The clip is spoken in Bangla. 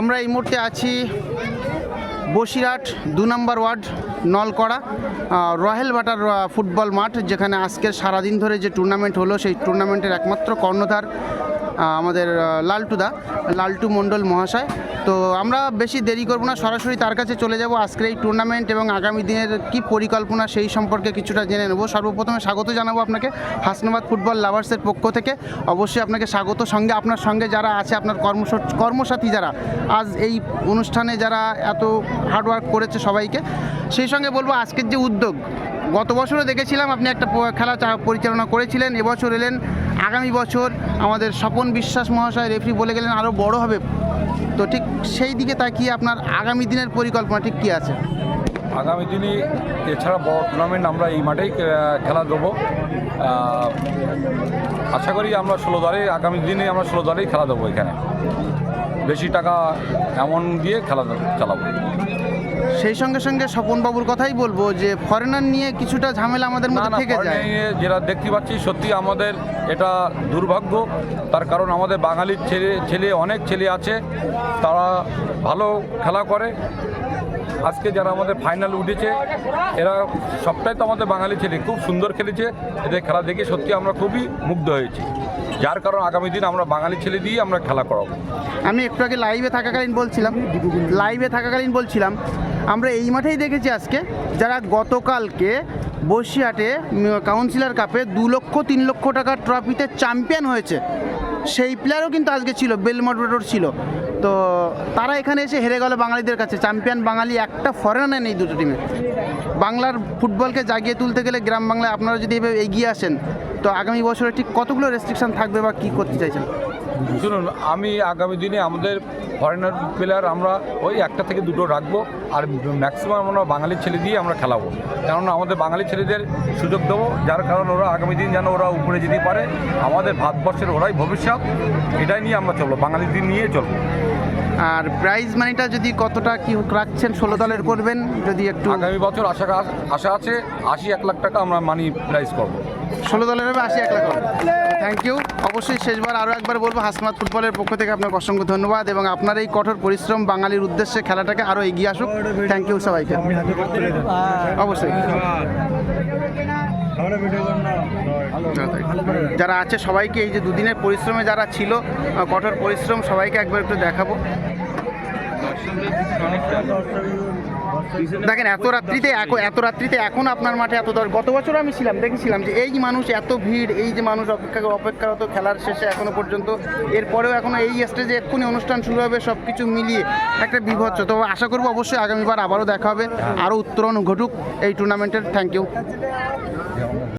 আমরা এই মুহূর্তে আছি বসিরহাট দু নম্বর ward Nalkora royal butter football মাঠ, যেখানে আজকের সারাদিন ধরে যে টুর্নামেন্ট হলো, সেই টুর্নামেন্টের একমাত্র কর্ণধার আমাদের লালটুদা, লালটু মণ্ডল মহাশয়। তো আমরা বেশি দেরি করব না, সরাসরি তার কাছে চলে যাব। আজকের এই টুর্নামেন্ট এবং আগামী দিনের কি পরিকল্পনা সেই সম্পর্কে কিছুটা জেনে নেব। সর্বপ্রথমে স্বাগত জানাব আপনাকে হাসনাবাদ ফুটবল লাভার্সের পক্ষ থেকে। অবশ্যই আপনাকে স্বাগত সঙ্গে, আপনার সঙ্গে যারা আছে, আপনার কর্মস, কর্মসাথী যারা, আজ এই অনুষ্ঠানে যারা এত হার্ডওয়ার্ক করেছে সবাইকে, সেই সঙ্গে বলব আজকের যে উদ্যোগ গত বছরও দেখেছিলাম আপনি একটা খেলা পরিচালনা করেছিলেন, এবছর এলেন, আগামী বছর আমাদের স্বপন বিশ্বাস মহাশয় রেফরি বলে গেলেন আরও বড় হবে। তো ঠিক সেই দিকে তাকিয়ে আপনার আগামী দিনের পরিকল্পনা ঠিক কী আছে? আগামী দিনে এছাড়া বড় টুর্নামেন্ট আমরা এই মাঠেই খেলা দেবো। আশা করি আমরা ষোলো দলে, আগামী দিনে আমরা ষোলো দলেই খেলা দেবো এখানে। বেশি টাকা এমন দিয়ে খেলা চালাবো। সেই সঙ্গে সঙ্গে স্বপনবাবুর কথাই বলব যে ফরেনার নিয়ে কিছুটা ঝামেলা আমাদের মধ্যে থেকে যায়। নিয়ে যেটা দেখতে পাচ্ছি সত্যি আমাদের এটা দুর্ভাগ্য। তার কারণ আমাদের বাঙালির ছেলে ছেলে অনেক ছেলে আছে তারা ভালো খেলা করে। আজকে যারা আমাদের ফাইনাল উঠেছে এরা সবটাই তো আমাদের বাঙালি ছেলে খুব সুন্দর খেলেছে। এদের খেলা দেখে সত্যি আমরা খুবই মুগ্ধ হয়েছি। যার কারণ আগামী দিন আমরা বাঙালি ছেলে দিয়ে আমরা খেলা করাবো। আমি একটু আগে লাইভে থাকাকালীন বলছিলাম লাইভে থাকাকালীন বলছিলাম আমরা এই মাঠেই দেখেছি আজকে যারা গতকালকে বসিরহাটে কাউন্সিলর কাপে দু লক্ষ, তিন লক্ষ টাকার ট্রফিতে চ্যাম্পিয়ন হয়েছে, সেই প্লেয়ারও কিন্তু আজকে ছিল বেলমডোর ছিল। তো তারা এখানে এসে হেরে গেল বাঙালিদের কাছে। চ্যাম্পিয়ন বাঙালি একটা ফরেনার নেই দুটো টিমে বাংলার ফুটবলকে জাগিয়ে তুলতে গেলে গ্রাম বাংলায় আপনারা যদি এভাবে এগিয়ে আসেন, তো আগামী বছরে ঠিক কতগুলো রেস্ট্রিকশন থাকবে বা কী করতে চাইছেন? শুনুন আমি আগামী দিনে আমাদের ফরেনার প্লেয়ার আমরা ওই একটা থেকে দুটো রাখব আর ম্যাক্সিমাম আমরা বাঙালি ছেলে দিয়ে আমরা খেলাবো। কেননা আমাদের বাঙালি ছেলেদের সুযোগ দেবো যার কারণ ওরা আগামী দিন যেন ওরা উপরে যেতে পারে। আমাদের ভারতবর্ষের ওরাই ভবিষ্যৎ এটাই নিয়ে আমরা চলবো বাঙালি দিন নিয়ে চলবো। আর প্রাইজ মানিটা যদি কতটা কি রাখছেন ষোলো দলের করবেন? যদি একটু আগামী বছর আশা আশা আছে আশি এক লাখ টাকা আমরা মানি প্রাইজ করব। ষোলো দলের হবে আশি এক লাখ থ্যাংক ইউ অবশ্যই শেষবার আরও একবার বলব হাসমাত ফুটবলের পক্ষ থেকে আপনাকে অসংখ্য ধন্যবাদ এবং আপনার এই কঠোর পরিশ্রম বাঙালির উদ্দেশ্যে খেলাটাকে আরও এগিয়ে আসুক। থ্যাংক ইউ সবাইকে। অবশ্যই। যারা আছে সবাইকে এই যে দুদিনের পরিশ্রমে যারা ছিল কঠোর পরিশ্রম সবাইকে একবার একটু দেখাবো। দেখেন, এত রাত্রিতে এত রাত্রিতে এখন আপনার মাঠে এত দর গত বছর আমি ছিলাম, দেখেছিলাম যে এই মানুষ এত ভিড়, এই যে মানুষ অপেক্ষা অপেক্ষারত খেলার শেষে এখনও পর্যন্ত, এরপরেও এখনও এই স্টেজে এক্ষুনি অনুষ্ঠান শুরু হবে সব কিছু মিলিয়ে একটা বিভৎস। তো আশা করব অবশ্যই আগামীবার আবারও দেখা হবে, আরও উত্তরণ ঘটুক এই টুর্নামেন্টের থ্যাংক ইউ